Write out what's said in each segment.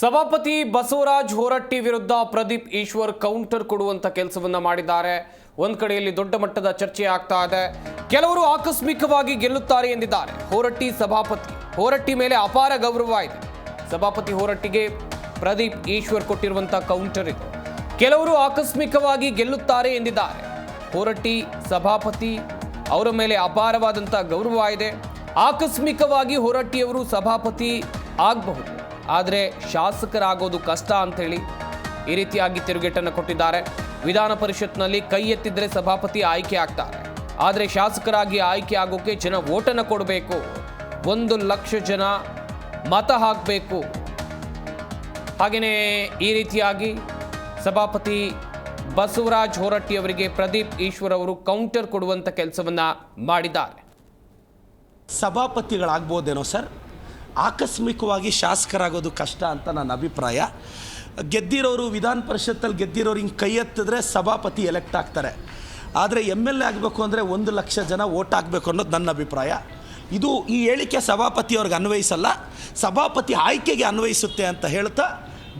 ಸಭಾಪತಿ ಬಸವರಾಜ್ ಹೊರಟ್ಟಿ ವಿರುದ್ಧ ಪ್ರದೀಪ್ ಈಶ್ವರ್ ಕೌಂಟರ್ ಕೊಡುವಂತ ಕೆಲಸವನ್ನ ಮಾಡಿದ್ದಾರೆ. ಒಂದ್ ಕಡೆಯಲ್ಲಿ ದೊಡ್ಡ ಮಟ್ಟದ ಚರ್ಚೆ ಆಗ್ತಾ ಇದೆ. ಕೆಲವರು ಆಕಸ್ಮಿಕವಾಗಿ ಗೆಲ್ಲುತ್ತಾರೆ ಎಂದಿದ್ದಾರೆ. ಹೊರಟ್ಟಿ ಸಭಾಪತಿ, ಹೊರಟ್ಟಿ ಮೇಲೆ ಅಪಾರ ಗೌರವ ಇದೆ. ಸಭಾಪತಿ ಹೊರಟ್ಟಿಗೆ ಪ್ರದೀಪ್ ಈಶ್ವರ್ ಕೊಟ್ಟಿರುವಂತ ಕೌಂಟರ್ ಇದೆ. ಕೆಲವರು ಆಕಸ್ಮಿಕವಾಗಿ ಗೆಲ್ಲುತ್ತಾರೆ ಎಂದಿದ್ದಾರೆ. ಹೊರಟ್ಟಿ ಸಭಾಪತಿ ಅವರ ಮೇಲೆ ಅಪಾರವಾದಂಥ ಗೌರವ ಇದೆ. ಆಕಸ್ಮಿಕವಾಗಿ ಹೊರಟ್ಟಿಯವರು ಸಭಾಪತಿ ಆಗಬಹುದು. ಆದರೆ ಶಾಸಕರಾಗೋದು ಕಷ್ಟ ಅಂಥೇಳಿ ಈ ರೀತಿಯಾಗಿ ತಿರುಗೇಟನ್ನು ಕೊಟ್ಟಿದ್ದಾರೆ. ವಿಧಾನ ಪರಿಷತ್ನಲ್ಲಿ ಕೈ ಎತ್ತಿದ್ರೆ ಸಭಾಪತಿ ಆಯ್ಕೆ ಆಗ್ತಾರೆ. ಆದರೆ ಶಾಸಕರಾಗಿ ಆಯ್ಕೆ ಆಗೋಕೆ ಜನ ಓಟನ್ನು ಕೊಡಬೇಕು. ಒಂದು ಲಕ್ಷ ಜನ ಮತ ಹಾಕಬೇಕು. ಹಾಗೆಯೇ ಈ ರೀತಿಯಾಗಿ ಸಭಾಪತಿ ಬಸವರಾಜ್ ಹೊರಟ್ಟಿ ಅವರಿಗೆ ಪ್ರದೀಪ್ ಈಶ್ವರ್ ಅವರು ಕೌಂಟರ್ ಕೊಡುವಂಥ ಕೆಲಸವನ್ನು ಮಾಡಿದ್ದಾರೆ. ಸಭಾಪತಿಗಳಾಗ್ಬೋದೇನೋ ಸರ್? ಆಕಸ್ಮಿಕವಾಗಿ ಶಾಸಕರಾಗೋದು ಕಷ್ಟ ಅಂತ ನನ್ನ ಅಭಿಪ್ರಾಯ. ಗೆದ್ದಿರೋರು ವಿಧಾನ ಪರಿಷತ್ತಲ್ಲಿ ಗೆದ್ದಿರೋರು ಹಿಂಗೆ ಕೈ ಎತ್ತಿದ್ರೆ ಸಭಾಪತಿ ಎಲೆಕ್ಟ್ ಆಗ್ತಾರೆ. ಆದರೆ ಎಂ ಎಲ್ ಎ ಆಗಬೇಕು ಅಂದರೆ ಒಂದು ಲಕ್ಷ ಜನ ಓಟ್ ಹಾಕಬೇಕು ಅನ್ನೋದು ನನ್ನ ಅಭಿಪ್ರಾಯ. ಇದು ಈ ಹೇಳಿಕೆ ಸಭಾಪತಿಯವ್ರಿಗೆ ಅನ್ವಯಿಸಲ್ಲ. ಸಭಾಪತಿ ಆಯ್ಕೆಗೆ ಅನ್ವಯಿಸುತ್ತೆ ಅಂತ ಹೇಳ್ತಾ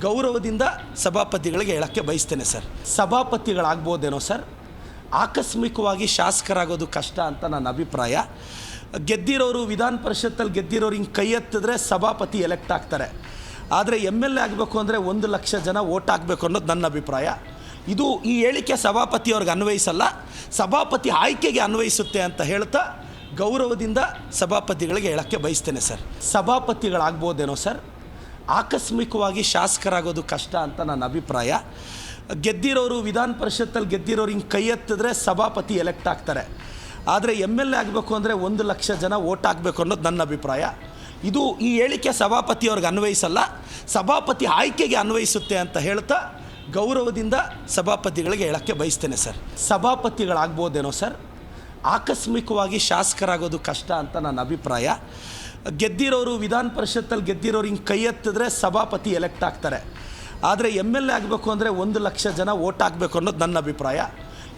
ಗೌರವದಿಂದ ಸಭಾಪತಿಗಳಿಗೆ ಹೇಳೋಕ್ಕೆ ಬಯಸ್ತೇನೆ ಸರ್. ಸಭಾಪತಿಗಳಾಗ್ಬೋದೇನೋ ಸರ್? ಆಕಸ್ಮಿಕವಾಗಿ ಶಾಸಕರಾಗೋದು ಕಷ್ಟ ಅಂತ ನನ್ನ ಅಭಿಪ್ರಾಯ. ಗೆದ್ದಿರೋರು ವಿಧಾನ ಪರಿಷತ್ತಲ್ಲಿ ಗೆದ್ದಿರೋರು ಹಿಂಗೆ ಕೈ ಎತ್ತಿದ್ರೆ ಸಭಾಪತಿ ಎಲೆಕ್ಟ್ ಆಗ್ತಾರೆ. ಆದರೆ ಎಂ ಎಲ್ ಎ ಆಗಬೇಕು ಅಂದರೆ ಒಂದು ಲಕ್ಷ ಜನ ಓಟ್ ಹಾಕಬೇಕು ಅನ್ನೋದು ನನ್ನ ಅಭಿಪ್ರಾಯ. ಇದು ಈ ಹೇಳಿಕೆ ಸಭಾಪತಿಯವ್ರಿಗೆ ಅನ್ವಯಿಸಲ್ಲ. ಸಭಾಪತಿ ಆಯ್ಕೆಗೆ ಅನ್ವಯಿಸುತ್ತೆ ಅಂತ ಹೇಳ್ತಾ ಗೌರವದಿಂದ ಸಭಾಪತಿಗಳಿಗೆ ಹೇಳೋಕ್ಕೆ ಬಯಸ್ತೇನೆ ಸರ್. ಸಭಾಪತಿಗಳಾಗ್ಬೋದೇನೋ ಸರ್? ಆಕಸ್ಮಿಕವಾಗಿ ಶಾಸಕರಾಗೋದು ಕಷ್ಟ ಅಂತ ನನ್ನ ಅಭಿಪ್ರಾಯ. ಗೆದ್ದಿರೋರು ವಿಧಾನ ಪರಿಷತ್ತಲ್ಲಿ ಗೆದ್ದಿರೋರು ಹಿಂಗೆ ಕೈ ಎತ್ತಿದ್ರೆ ಸಭಾಪತಿ ಎಲೆಕ್ಟ್ ಆಗ್ತಾರೆ. ಆದರೆ ಎಂ ಎಲ್ ಎ ಆಗಬೇಕು ಅಂದರೆ ಒಂದು ಲಕ್ಷ ಜನ ಓಟ್ ಹಾಕಬೇಕು ಅನ್ನೋದು ನನ್ನ ಅಭಿಪ್ರಾಯ. ಇದು ಈ ಹೇಳಿಕೆ ಸಭಾಪತಿಯವ್ರಿಗೆ ಅನ್ವಯಿಸಲ್ಲ, ಸಭಾಪತಿ ಆಯ್ಕೆಗೆ ಅನ್ವಯಿಸುತ್ತೆ ಅಂತ ಹೇಳ್ತಾ ಗೌರವದಿಂದ ಸಭಾಪತಿಗಳಿಗೆ ಹೇಳೋಕ್ಕೆ ಬಯಸ್ತೇನೆ ಸರ್. ಸಭಾಪತಿಗಳಾಗ್ಬೋದೇನೋ ಸರ್? ಆಕಸ್ಮಿಕವಾಗಿ ಶಾಸಕರಾಗೋದು ಕಷ್ಟ ಅಂತ ನನ್ನ ಅಭಿಪ್ರಾಯ. ಗೆದ್ದಿರೋರು ವಿಧಾನ ಪರಿಷತ್ತಲ್ಲಿ ಗೆದ್ದಿರೋರು ಹಿಂಗೆ ಕೈ ಎತ್ತಿದ್ರೆ ಸಭಾಪತಿ ಎಲೆಕ್ಟ್ ಆಗ್ತಾರೆ. ಆದರೆ ಎಂ ಎಲ್ ಎ ಆಗಬೇಕು ಅಂದರೆ ಒಂದು ಲಕ್ಷ ಜನ ಓಟ್ ಹಾಕಬೇಕು ಅನ್ನೋದು ನನ್ನ ಅಭಿಪ್ರಾಯ.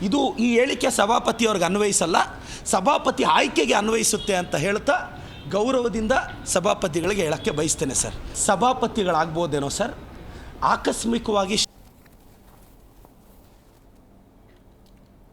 ಇದು ಈ ಹೇಳಿಕೆ ಸಭಾಪತಿಯವ್ರಿಗೆ ಅನ್ವಯಿಸಲ್ಲ, ಸಭಾಪತಿ ಆಯ್ಕೆಗೆ ಅನ್ವಯಿಸುತ್ತೆ ಅಂತ ಹೇಳ್ತಾ ಗೌರವದಿಂದ ಸಭಾಪತಿಗಳಿಗೆ ಹೇಳೋಕ್ಕೆ ಬಯಸ್ತೇನೆ ಸರ್. ಸಭಾಪತಿಗಳಾಗ್ಬೋದೇನೋ ಸರ್? ಆಕಸ್ಮಿಕವಾಗಿ